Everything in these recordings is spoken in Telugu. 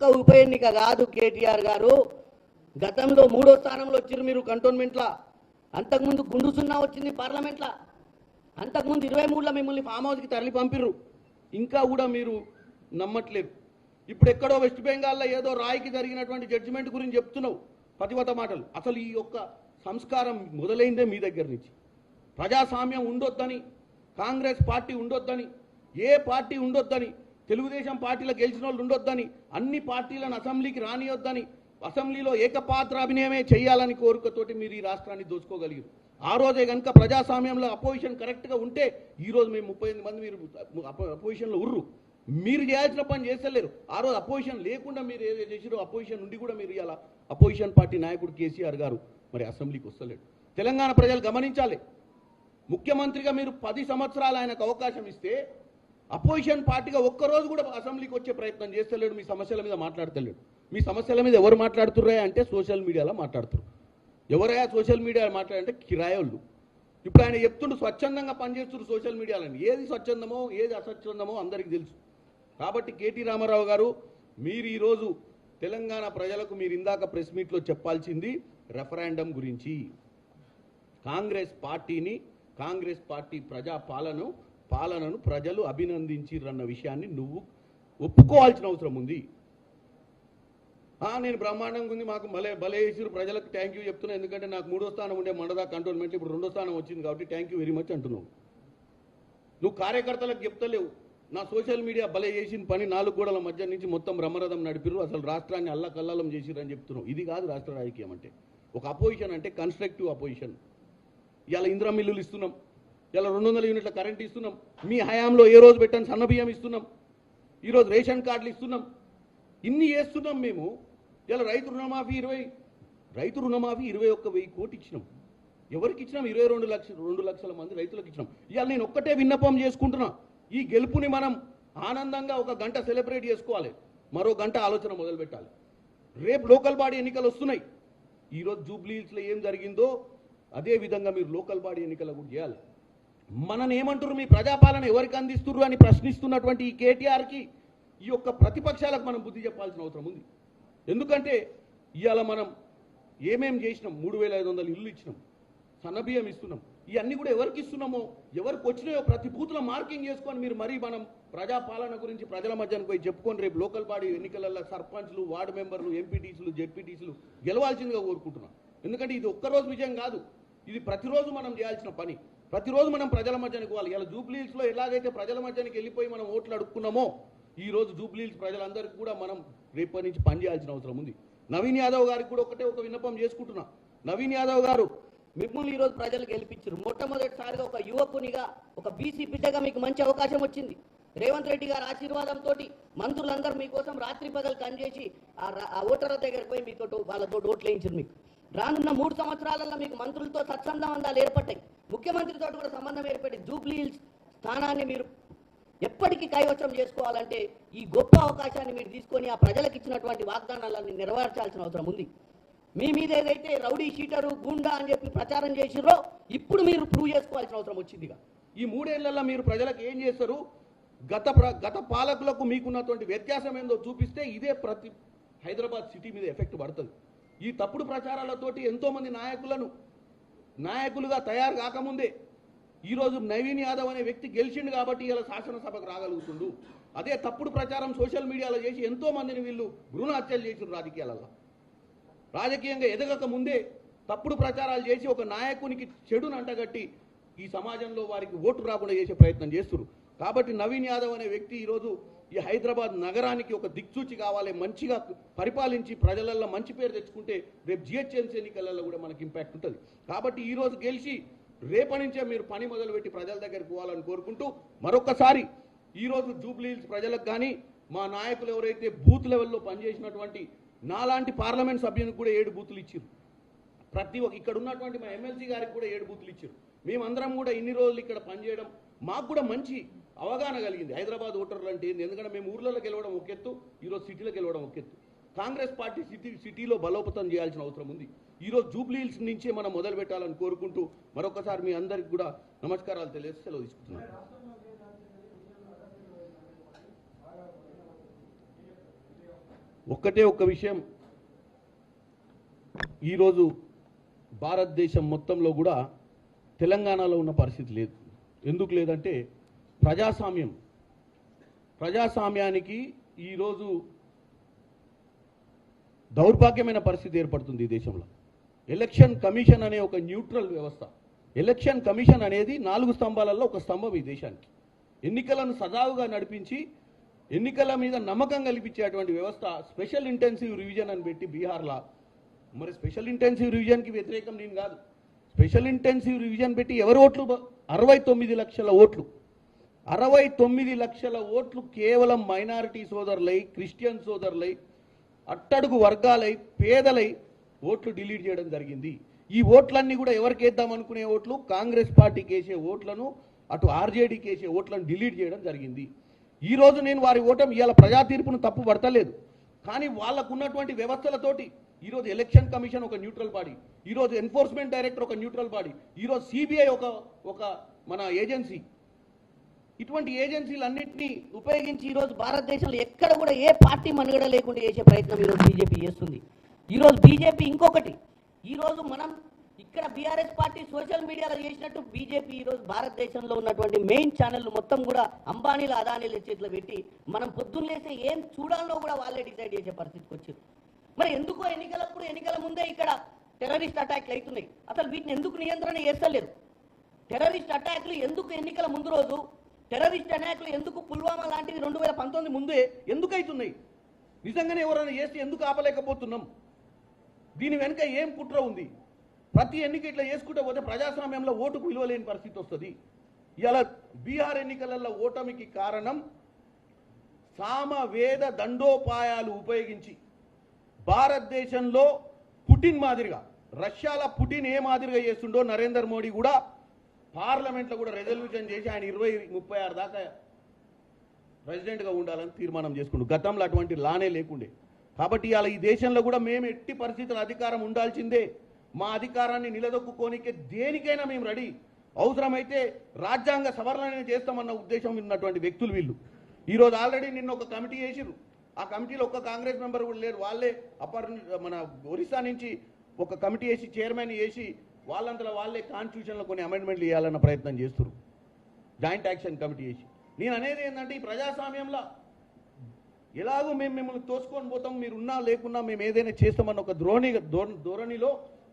ఒక్క ఉప ఎన్నిక కాదు కేటీఆర్ గారు. గతంలో మూడో స్థానంలో వచ్చారు మీరు కంటోన్మెంట్లా. అంతకుముందు గుండు సున్నా వచ్చింది పార్లమెంట్లా. అంతకుముందు ఇరవై మూడులో మిమ్మల్ని ఫామ్ హౌస్కి తరలి పంపిర్రు. ఇంకా కూడా మీరు నమ్మట్లేదు. ఇప్పుడు ఎక్కడో వెస్ట్ బెంగాల్లో ఏదో రాయికి జరిగినటువంటి జడ్జిమెంట్ గురించి చెప్తున్నావు. పతివత మాటలు. అసలు ఈ యొక్క సంస్కారం మొదలైందే మీ దగ్గర నుంచి. ప్రజాస్వామ్యం ఉండొద్దని కాంగ్రెస్ పార్టీ ఉండొద్దని ఏ పార్టీ ఉండొద్దని తెలుగుదేశం పార్టీలో గెలిచిన వాళ్ళు ఉండొద్దని అన్ని పార్టీలను అసెంబ్లీకి రానియొద్దని అసెంబ్లీలో ఏకపాత్రాభినయమే చేయాలని కోరికతోటి మీరు ఈ రాష్ట్రాన్ని దోచుకోగలిగారు. ఆ రోజే కనుక ప్రజాస్వామ్యంలో అపోజిషన్ కరెక్ట్గా ఉంటే ఈరోజు మేము ముప్పై ఎనిమిది మంది మీరు అపోజిషన్లో ఉర్రు. మీరు చేయాల్సిన పని చేస్తలేరు. ఆ రోజు అపోజిషన్ లేకుండా మీరు ఏదో చేసిరో అపోజిషన్ నుండి కూడా మీరు ఇలా అపోజిషన్ పార్టీ నాయకుడు కేసీఆర్ గారు మరి అసెంబ్లీకి వస్తలేడు. తెలంగాణ ప్రజలు గమనించాలి. ముఖ్యమంత్రిగా మీరు పది సంవత్సరాలు ఆయనకు అవకాశం ఇస్తే అపోజిషన్ పార్టీగా ఒక్కరోజు కూడా అసెంబ్లీకి వచ్చే ప్రయత్నం చేస్తలేడు మీ సమస్యల మీద మాట్లాడతలేడు. మీ సమస్యల మీద ఎవరు మాట్లాడుతుర్రా అంటే సోషల్ మీడియాలో మాట్లాడుతున్నారు ఎవరైనా సోషల్ మీడియాలో మాట్లాడంటే కిరాయోళ్ళు. ఇప్పుడు ఆయన చెప్తుండు స్వచ్ఛందంగా పనిచేస్తున్నారు సోషల్ మీడియాలో ఏది స్వచ్ఛందమో ఏది అస్వచ్ఛందమో అందరికీ తెలుసు. కాబట్టి కేటీ రామారావు గారు మీరు ఈరోజు తెలంగాణ ప్రజలకు మీరు ఇందాక ప్రెస్ మీట్లో చెప్పాల్సింది రెఫరాండం గురించి. కాంగ్రెస్ పార్టీని కాంగ్రెస్ పార్టీ ప్రజాపాలన పాలనను ప్రజలు అభినందించిరన్న విషయాన్ని నువ్వు ఒప్పుకోవాల్సిన అవసరం ఉంది. నేను బ్రహ్మాండంగా ఉంది మాకు భలే భలే వేసిరు ప్రజలకు థ్యాంక్ యూ చెప్తున్నా ఎందుకంటే నాకు మూడో స్థానం ఉండే మండదా కంటోన్మెంట్ ఇప్పుడు రెండో స్థానం వచ్చింది కాబట్టి థ్యాంక్ యూ వెరీ మచ్ అంటున్నావు. నువ్వు కార్యకర్తలకు చెప్తలేవు. నా సోషల్ మీడియా భలే చేసిన పని నాలుగు గోడల మధ్య నుంచి మొత్తం బ్రహ్మరథం నడిపిరు అసలు రాష్ట్రాన్ని అల్లకల్లాలం చేసిరని చెప్తున్నావు. ఇది కాదు రాష్ట్ర రాజకీయం అంటే. ఒక అపోజిషన్ అంటే కన్స్ట్రక్టివ్ అపోజిషన్ ఇలా ఇంద్రమిల్లులు ఇస్తున్నాం. ఇలా రెండు వందల యూనిట్ల కరెంట్ ఇస్తున్నాం. మీ హయాంలో ఏ రోజు పెట్టాను సన్న బియ్యం ఇస్తున్నాం. ఈరోజు రేషన్ కార్డులు ఇస్తున్నాం. ఇన్ని చేస్తున్నాం మేము. ఇలా రైతు రుణమాఫీ ఇరవై రైతు రుణమాఫీ ఇరవై ఒక్క వెయ్యి కోటి ఇచ్చినాం. ఎవరికి ఇచ్చినాం? ఇరవై రెండు లక్షలు రెండు లక్షల మంది రైతులకు ఇచ్చినాం. ఇవాళ నేను ఒక్కటే విన్నపం చేసుకుంటున్నా. ఈ గెలుపుని మనం ఆనందంగా ఒక గంట సెలబ్రేట్ చేసుకోవాలి. మరో గంట ఆలోచన మొదలు పెట్టాలి. రేపు లోకల్ బాడీ ఎన్నికలు వస్తున్నాయి. ఈరోజు జూబ్లీహిల్స్లో ఏం జరిగిందో అదే విధంగా మీరు లోకల్ బాడీ ఎన్నికలు కూడా చేయాలి. మనని ఏమంటారు మీ ప్రజాపాలన ఎవరికి అందిస్తున్నారు అని ప్రశ్నిస్తున్నటువంటి ఈ కేటీఆర్కి ఈ యొక్క ప్రతిపక్షాలకు మనం బుద్ధి చెప్పాల్సిన అవసరం ఉంది. ఎందుకంటే ఇవాళ మనం ఏమేం చేసినాం? మూడు వేల ఐదు వందలు ఇల్లు ఇచ్చినాం. సన్నబియ్యం ఇస్తున్నాం. ఇవన్నీ కూడా ఎవరికి ఇస్తున్నామో ఎవరికి వచ్చినాయో ప్రతి బూత్లో మార్కింగ్ చేసుకొని మీరు మరీ మనం ప్రజాపాలన గురించి ప్రజల మధ్యన పోయి చెప్పుకొని రేపు లోకల్ బాడీ ఎన్నికలలో సర్పంచ్లు వార్డు మెంబర్లు ఎంపీటీసీలు జెడ్పీటీసీలు గెలవాల్సిందిగా కోరుకుంటున్నాం. ఎందుకంటే ఇది ఒక్కరోజు విజయం కాదు. ఇది ప్రతిరోజు మనం చేయాల్సిన పని. ప్రతిరోజు మనం ప్రజల మధ్యనికి వాళ్ళు ఇలా జూబ్లీహిల్స్లో ఎలాగైతే ప్రజల మధ్యనికి వెళ్ళిపోయి మనం ఓట్లు అడుక్కున్నామో ఈ రోజు జూబ్లీహిల్స్ ప్రజలందరికీ కూడా మనం రేపటి నుంచి పనిచేయాల్సిన అవసరం ఉంది. నవీన్ యాదవ్ గారికి కూడా ఒకటే ఒక విన్నపం చేసుకుంటున్నా. నవీన్ యాదవ్ గారు మిమ్మల్ని ఈరోజు ప్రజలు గెలిపించారు. మొట్టమొదటిసారిగా ఒక యువకునిగా ఒక బీసీ బిడ్డగా మీకు మంచి అవకాశం వచ్చింది. రేవంత్ రెడ్డి గారి ఆశీర్వాదంతో మంత్రులందరూ మీకోసం రాత్రి పగలు పనిచేసి ఆ ఆ ఓటర్ల దగ్గరికి పోయి మీతో వాళ్ళతో ఓట్లు వేయించారు మీకు. రానున్న మూడు సంవత్సరాలలో మీకు మంత్రులతో సత్సంబంధాలు ఏర్పడ్డాయి. ముఖ్యమంత్రితో కూడా సంబంధం ఏర్పడి జూబ్లీ హిల్స్ స్థానాన్ని మీరు ఎప్పటికీ కైవసం చేసుకోవాలంటే ఈ గొప్ప అవకాశాన్ని మీరు తీసుకొని ఆ ప్రజలకు ఇచ్చినటువంటి వాగ్దానాలన్నీ నెరవేర్చాల్సిన అవసరం ఉంది. మీ మీద ఏదైతే రౌడీ షీటరు గూండా అని చెప్పి ప్రచారం చేసిరో ఇప్పుడు మీరు ప్రూవ్ చేసుకోవాల్సిన అవసరం వచ్చిందిగా. ఈ మూడేళ్ళలో మీరు ప్రజలకు ఏం చేస్తారు? గత ప్ర గత పాలకులకు మీకున్నటువంటి వ్యత్యాసం ఏందో చూపిస్తే ఇదే ప్రతి హైదరాబాద్ సిటీ మీద ఎఫెక్ట్ పడుతుంది. ఈ తప్పుడు ప్రచారాలతోటి ఎంతోమంది నాయకులను నాయకులుగా తయారు కాకముందే ఈరోజు నవీన్ యాదవ్ అనే వ్యక్తి గెలిచిండు కాబట్టి ఇలా శాసనసభకు రాగలుగుతుండు. అదే తప్పుడు ప్రచారం సోషల్ మీడియాలో చేసి ఎంతోమందిని వీళ్ళు భ్రూణ హత్యలు చేసిన రాజకీయాలలో. రాజకీయంగా ఎదగక ముందే తప్పుడు ప్రచారాలు చేసి ఒక నాయకునికి చెడును అంటగట్టి ఈ సమాజంలో వారికి ఓటు రాకుండా చేసే ప్రయత్నం చేస్తున్నారు కాబట్టి నవీన్ యాదవ్ అనే వ్యక్తి ఈరోజు ఈ హైదరాబాద్ నగరానికి ఒక దిక్సూచి కావాలి మంచిగా పరిపాలించి ప్రజలల్లో మంచి పేరు తెచ్చుకుంటే రేపు జిహెచ్ఎంసీ ఎన్నికలలో కూడా మనకి ఇంపాక్ట్ ఉంటుంది. కాబట్టి ఈరోజు గెలిచి రేపటి నుంచే మీరు పని మొదలుపెట్టి ప్రజల దగ్గరికి పోవాలని కోరుకుంటూ మరొకసారి ఈరోజు జూబ్లీహిల్స్ ప్రజలకు కానీ మా నాయకులు ఎవరైతే బూత్ లెవెల్లో పనిచేసినటువంటి నాలాంటి పార్లమెంట్ సభ్యునికి కూడా ఏడు బూతులు ఇచ్చారు ప్రతి ఒక్క ఇక్కడ ఉన్నటువంటి మా ఎమ్మెల్సీ గారికి కూడా ఏడు బూతులు ఇచ్చారు మేమందరం కూడా ఇన్ని రోజులు ఇక్కడ పనిచేయడం మాకు కూడా మంచి అవగాహన కలిగింది. హైదరాబాద్ ఓటర్లు అంటే ఏంది? ఎందుకంటే మేము ఊర్లలో గెలవడం ఒక ఎత్తు ఈరోజు సిటీలో గెలవడం ఒక ఎత్తు. కాంగ్రెస్ పార్టీ సిటీ సిటీలో బలోపతం చేయాల్సిన అవసరం ఉంది. ఈరోజు జూబ్లీ హిల్స్ నుంచే మనం మొదలు పెట్టాలని కోరుకుంటూ మరొకసారి మీ అందరికి కూడా నమస్కారాలు తెలియజేసి సెలవు తీసుకుంటున్నాను. ఒక్కటే ఒక్క విషయం. ఈరోజు భారతదేశం మొత్తంలో కూడా తెలంగాణలో ఉన్న పరిస్థితి లేదు. ఎందుకు లేదంటే ప్రజాస్వామ్యం. ప్రజాస్వామ్యానికి ఈరోజు దౌర్భాగ్యమైన పరిస్థితి ఏర్పడుతుంది ఈ దేశంలో. ఎలక్షన్ కమిషన్ అనే ఒక న్యూట్రల్ వ్యవస్థ. ఎలక్షన్ కమిషన్ అనేది నాలుగు స్తంభాలలో ఒక స్తంభం ఈ దేశానికి. ఎన్నికలను సజావుగా నడిపించి ఎన్నికల మీద నమ్మకం కల్పించేటువంటి వ్యవస్థ స్పెషల్ ఇంటెన్సివ్ రివిజన్ అని పెట్టి బీహార్లో. మరి స్పెషల్ ఇంటెన్సివ్ రివిజన్కి వ్యతిరేకం నేను కాదు. స్పెషల్ ఇంటెన్సివ్ రివిజన్ పెట్టి ఎవరి ఓట్లు? అరవై తొమ్మిది లక్షల ఓట్లు. అరవై తొమ్మిది లక్షల ఓట్లు కేవలం మైనారిటీ సోదరులై క్రిస్టియన్ సోదరులై అట్టడుగు వర్గాలై పేదలై ఓట్లు డిలీట్ చేయడం జరిగింది. ఈ ఓట్లన్నీ కూడా ఎవరికి వేద్దాం అనుకునే ఓట్లు? కాంగ్రెస్ పార్టీకి వేసే ఓట్లను అటు ఆర్జేడీకి వేసే ఓట్లను డిలీట్ చేయడం జరిగింది. ఈరోజు నేను వారి ఓటం ఇవాళ ప్రజా తీర్పును తప్పు పడతలేదు. కానీ వాళ్ళకు ఉన్నటువంటి వ్యవస్థలతోటి ఈరోజు ఎలక్షన్ కమిషన్ ఒక న్యూట్రల్ బాడీ ఈరోజు ఎన్ఫోర్స్మెంట్ డైరెక్టర్ ఒక న్యూట్రల్ బాడీ ఈరోజు సిబిఐ ఒక ఒక మన ఏజెన్సీ ఇటువంటి ఏజెన్సీలన్నింటినీ ఉపయోగించి ఈరోజు భారతదేశంలో ఎక్కడ కూడా ఏ పార్టీ మనుగడ లేకుండా చేసే ప్రయత్నం ఈరోజు బీజేపీ చేస్తుంది. ఈరోజు బీజేపీ ఇంకొకటి. ఈరోజు మనం ఇక్కడ బీఆర్ఎస్ పార్టీ సోషల్ మీడియాలో చేసినట్టు బీజేపీ ఈరోజు భారతదేశంలో ఉన్నటువంటి మెయిన్ ఛానళ్ళు మొత్తం కూడా అంబానీల అదానీల చేతిలో పెట్టి మనం పొద్దున్న లేస్తే ఏం చూడాలనో కూడా వాళ్ళే డిసైడ్ చేసే పరిస్థితికి వచ్చారు. మరి ఎందుకో ఎన్నికలప్పుడు ఎన్నికల ముందే ఇక్కడ టెర్రరిస్ట్ అటాక్లు అవుతున్నాయి. అసలు వీటిని ఎందుకు నియంత్రణ చేస్తలేరు? టెర్రరిస్ట్ అటాక్లు ఎందుకు ఎన్నికల ముందు రోజు టెర్రరిస్ట్ అటాక్లు ఎందుకు పుల్వామా లాంటివి రెండు వేల పంతొమ్మిది ముందే ఎందుకు అవుతున్నాయి నిజంగానే ఎవరైనా చేస్తే ఎందుకు ఆపలేకపోతున్నాం? దీని వెనుక ఏం కుట్ర ఉంది? ప్రతి ఎన్నిక ఇట్లా చేసుకుంటూ పోతే ప్రజాస్వామ్యంలో ఓటుకు విలువలేని పరిస్థితి వస్తుంది. ఇలా బీహార్ ఎన్నికలలో ఓటమికి కారణం సామవేద దండోపాయాలు ఉపయోగించి భారతదేశంలో పుటిన్ మాదిరిగా రష్యాల పుటిన్ ఏ మాదిరిగా చేస్తుండో నరేంద్ర మోడీ కూడా పార్లమెంట్లో కూడా రెజల్యూషన్ చేసి ఆయన ఇరవై ముప్పై ఆరు దాకా ప్రెసిడెంట్గా ఉండాలని తీర్మానం చేసుకుండు. గతంలో అటువంటి లానే లేకుండే. కాబట్టి ఇలా ఈ దేశంలో కూడా మేము ఎట్టి పరిస్థితుల అధికారం ఉండాల్సిందే. మా అధికారాన్ని నిలదొక్కుకోనికే దేనికైనా మేము రెడీ. అవసరమైతే రాజ్యాంగ సవరణ చేస్తామన్న ఉద్దేశం ఉన్నటువంటి వ్యక్తులు వీళ్ళు. ఈరోజు ఆల్రెడీ నిన్న ఒక కమిటీ వేసిరు ఆ కమిటీలో ఒక్క కాంగ్రెస్ మెంబర్ కూడా లేరు. వాళ్ళే అప్పర్ మన ఒరిస్సా నుంచి ఒక కమిటీ వేసి చైర్మన్ వేసి వాళ్ళంతలో వాళ్ళే కాన్స్టిట్యూషన్లో కొన్ని అమెండ్మెంట్లు ఇవ్వాలన్న ప్రయత్నం చేస్తున్నారు జాయింట్ యాక్షన్ కమిటీ వేసి నేను అనేది ఏంటంటే ఈ ప్రజాస్వామ్యంలో ఎలాగో మేము మిమ్మల్ని తోసుకొని పోతాం మీరు ఉన్నా లేకున్నా మేము ఏదైనా చేస్తామన్న ఒక ధోరణి ధోరణిలో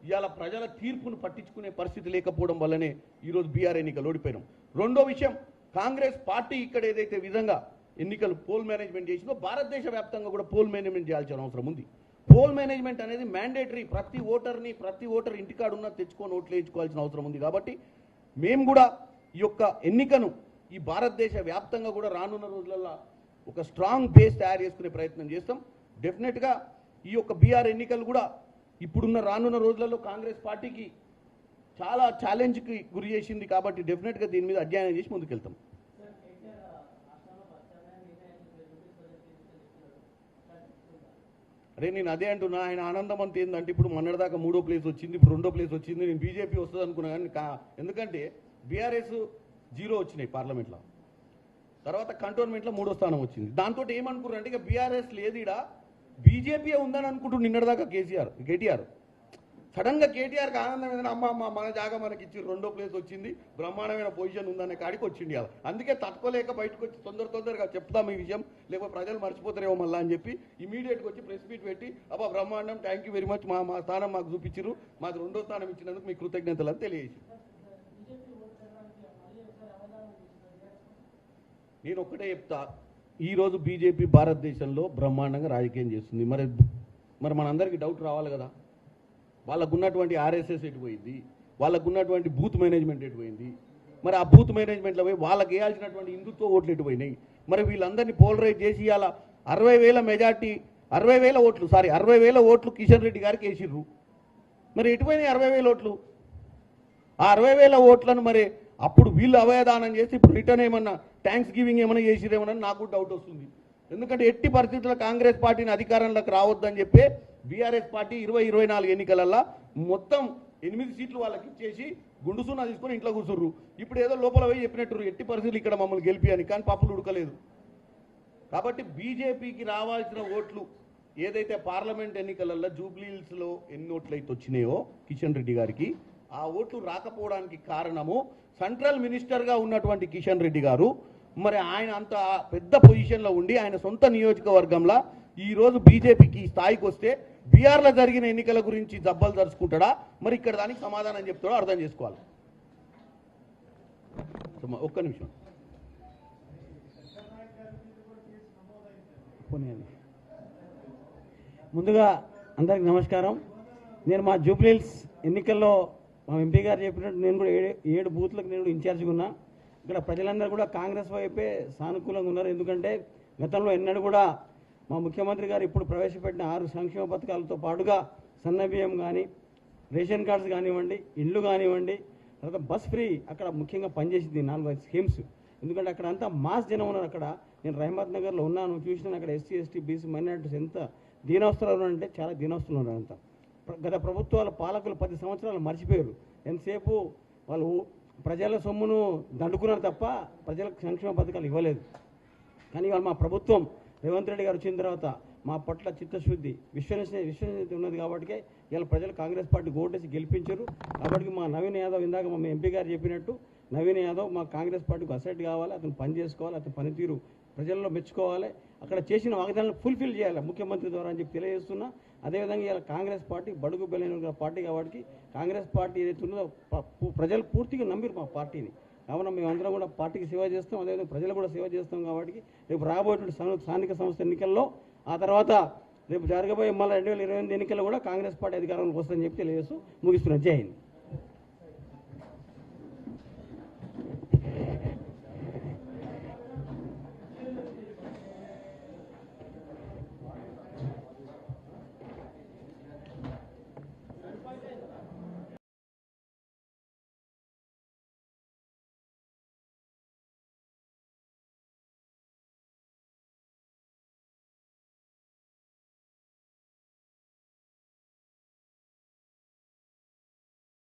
ఇవాళ ప్రజల తీర్పును పట్టించుకునే పరిస్థితి లేకపోవడం వల్లనే ఈరోజు బీఆర్ ఎన్నికలు ఓడిపోయినాం. రెండో విషయం కాంగ్రెస్ పార్టీ ఇక్కడ ఏదైతే విధంగా ఎన్నికలు పోల్ మేనేజ్మెంట్ చేసిందో భారతదేశ వ్యాప్తంగా కూడా పోల్ మేనేజ్మెంట్ చేయాల్సిన అవసరం ఉంది. పోల్ మేనేజ్మెంట్ అనేది మ్యాండేటరీ ప్రతి ఓటర్ని ప్రతి ఓటర్ ఇంటికాడ ఉన్న తెచ్చుకొని ఓట్లు వేయించుకోవాల్సిన అవసరం ఉంది కాబట్టి మేము కూడా ఈ యొక్క ఎన్నికను ఈ భారతదేశ వ్యాప్తంగా కూడా రానున్న రోజులలో ఒక స్ట్రాంగ్ బేస్ తయారు చేసుకునే ప్రయత్నం చేస్తాం. డెఫినెట్గా ఈ యొక్క బీఆర్ ఎన్నికలు కూడా ఇప్పుడున్న రానున్న రోజులలో కాంగ్రెస్ పార్టీకి చాలా ఛాలెంజ్కి గురి చేసింది కాబట్టి డెఫినెట్గా దీని మీద అధ్యయనం చేసి ముందుకెళ్తాం. అరే నేను అదే అంటున్నా ఆయన ఆనందం అంత ఏంటంటే ఇప్పుడు మొన్నటిదాకా మూడో ప్లేస్ వచ్చింది ఇప్పుడు రెండో ప్లేస్ వచ్చింది నేను బీజేపీ వస్తుంది అనుకున్నా కానీ కా- ఎందుకంటే బీఆర్ఎస్ జీరో వచ్చినాయి పార్లమెంట్లో. తర్వాత కంటోన్మెంట్లో మూడో స్థానం వచ్చింది. దాంతో ఏమనుకున్నారు అంటే ఇక బీఆర్ఎస్ లేదు ఇడ బీజేపీ ఉందని అనుకుంటూ నిన్నటిదాకా కేసీఆర్ కేటీఆర్. సడన్గా కేటీఆర్కి ఆనందం ఏదైనా అమ్మ అమ్మ మన జాగా మనకి ఇచ్చి రెండో ప్లేస్ వచ్చింది బ్రహ్మాండమైన పొజిషన్ ఉందనే కాడికి వచ్చింది ఇవాళ. అందుకే తట్టుకోలేక బయటకు వచ్చి తొందర తొందరగా చెప్తాం ఈ విషయం లేకపోతే ప్రజలు మర్చిపోతారేమో మళ్ళా అని చెప్పి ఇమీడియట్గా వచ్చి ప్రెస్ మీట్ పెట్టి అబ్బా బ్రహ్మాండం థ్యాంక్ యూ వెరీ మచ్ మా మా స్థానం మాకు చూపించారు మాకు రెండో స్థానం ఇచ్చినందుకు మీ కృతజ్ఞతలు అని తెలియజేసి. నేను ఒక్కటే చెప్తా ఈరోజు బీజేపీ భారతదేశంలో బ్రహ్మాండంగా రాజకీయం చేస్తుంది. మరి మరి మనందరికీ డౌట్ రావాలి కదా? వాళ్ళకున్నటువంటి ఆర్ఎస్ఎస్ ఎటుపోయింది పోయింది? బూత్ మేనేజ్మెంట్ ఎటుపోయింది మరి ఆ బూత్ మేనేజ్మెంట్లో పోయి వాళ్ళకి వేయాల్సినటువంటి హిందుత్వ ఓట్లు ఎటుపోయినాయి మరి వీళ్ళందరినీ పోలరైజ్ చేసి ఇవాళ అరవై వేల మెజార్టీ అరవై వేల ఓట్లు సారీ అరవై వేల ఓట్లు కిషన్ రెడ్డి గారికి వేసిర్రు. మరి ఎటుపోయినాయి అరవై వేల ఓట్లు? ఆ అరవై వేల ఓట్లను మరి అప్పుడు వీళ్ళు అవయదానం చేసి ఇప్పుడు రిటర్న్ ఏమన్నా థ్యాంక్స్ గివింగ్ ఏమైనా చేసిరేమోనని నాకు డౌట్ వస్తుంది. ఎందుకంటే ఎట్టి పరిస్థితుల్లో కాంగ్రెస్ పార్టీని అధికారంలోకి రావద్దని చెప్పి బీఆర్ఎస్ పార్టీ ఇరవై ఇరవై నాలుగు ఎన్నికలల్లో మొత్తం ఎనిమిది సీట్లు వాళ్ళకి ఇచ్చేసి గుండు సున్నా తీసుకొని ఇంట్లో కూర్చుర్రు. ఇప్పుడు ఏదో లోపల పోయి చెప్పినట్టు ఎట్టి పరిస్థితులు ఇక్కడ మమ్మల్ని గెలిపి అని కానీ పాపలు ఉడకలేదు. కాబట్టి బీజేపీకి రావాల్సిన ఓట్లు ఏదైతే పార్లమెంట్ ఎన్నికలలో జూబ్లీహిల్స్లో ఎన్ని ఓట్లు అయితే వచ్చినాయో కిషన్ రెడ్డి గారికి ఆ ఓట్లు రాకపోవడానికి కారణము సెంట్రల్ మినిస్టర్గా ఉన్నటువంటి కిషన్ రెడ్డి గారు మరి ఆయన అంత పెద్ద పొజిషన్లో ఉండి ఆయన సొంత నియోజకవర్గంలో ఈరోజు బీజేపీకి ఈ స్థాయికి వస్తే బీఆర్లో జరిగిన ఎన్నికల గురించి దెబ్బలు దరుచుకుంటాడా మరి ఇక్కడ దానికి సమాధానం చెప్తాడో అర్థం చేసుకోవాలి. ఒక్క నిమిషం. ముందుగా అందరికి నమస్కారం. నేను మా జూబ్లీహిల్స్ ఎన్నికల్లో మా ఎంపీ గారు చెప్పినట్టు నేను కూడా ఏడు ఏడు బూత్లకు నేను కూడా ఇన్ఛార్జ్గా ఉన్నా. ఇక్కడ ప్రజలందరూ కూడా కాంగ్రెస్ వైపే సానుకూలంగా ఉన్నారు. ఎందుకంటే గతంలో ఎన్నడూ కూడా మా ముఖ్యమంత్రి గారు ఇప్పుడు ప్రవేశపెట్టిన ఆరు సంక్షేమ పథకాలతో పాటుగా సన్నబియ్యం కానీ రేషన్ కార్డ్స్ కానివ్వండి ఇండ్లు కానివ్వండి తర్వాత బస్ ఫ్రీ అక్కడ ముఖ్యంగా పనిచేసింది నాలుగు ఐదు స్కీమ్స్. ఎందుకంటే అక్కడ అంతా మాస్ జనం ఉన్నారు అక్కడ. నేను రహమత్ నగర్లో ఉన్నాను చూసినాను అక్కడ ఎస్సీ ఎస్టీ బీసీ మైనార్టీస్ ఎంత దీనవసరాలు అంటే చాలా దీనవసరాలు ఉన్నారు అంతా. గత ప్రభుత్వాల పాలకులు పది సంవత్సరాలు మర్చిపోయారు. ఎంతసేపు వాళ్ళు ప్రజల సొమ్మును దండుకున్నారు తప్ప ప్రజలకు సంక్షేమ పథకాలు ఇవ్వలేదు. కానీ ఇవాళ మా ప్రభుత్వం రేవంత్ రెడ్డి గారు వచ్చిన తర్వాత మా పట్ల చిత్తశుద్ధి విశ్వసనీయ విశ్వసనీయత ఉన్నది కాబట్టి ఇలా ప్రజలు కాంగ్రెస్ పార్టీ ఓటేసి గెలిపించారు. కాబట్టి మా నవీన్ యాదవ్ ఇందాక మా ఎంపీ గారు చెప్పినట్టు నవీన్ యాదవ్ మా కాంగ్రెస్ పార్టీకి అసెట్ కావాలి అతను పని చేసుకోవాలి అతని పనితీరు ప్రజల్లో మెచ్చుకోవాలి. అక్కడ చేసిన వాగ్దానాలను ఫుల్ఫిల్ చేయాలి ముఖ్యమంత్రి ద్వారా అని చెప్పి తెలియజేస్తున్నా. అదేవిధంగా ఇలా కాంగ్రెస్ పార్టీ బడుగు బెలైన పార్టీ కాబట్టి కాంగ్రెస్ పార్టీ ఏదైతే ఉన్నదో ప- ప్రజలు పూర్తిగా నమ్మిరు మా పార్టీని. కావున మేమందరం కూడా పార్టీకి సేవ చేస్తాం అదేవిధంగా ప్రజలు కూడా సేవ చేస్తాం కాబట్టి రేపు రాబోయేటువంటి స్థానిక- సంస్థ ఎన్నికల్లో ఆ తర్వాత రేపు జరగబోయే మళ్ళీ రెండు వేల ఇరవై ఎనిమిది ఎన్నికల్లో కూడా కాంగ్రెస్ పార్టీ అధికారంలోకి వస్తుందని చెప్పి తెలియజేస్తూ ముగిస్తున్నాను. జై హింద్.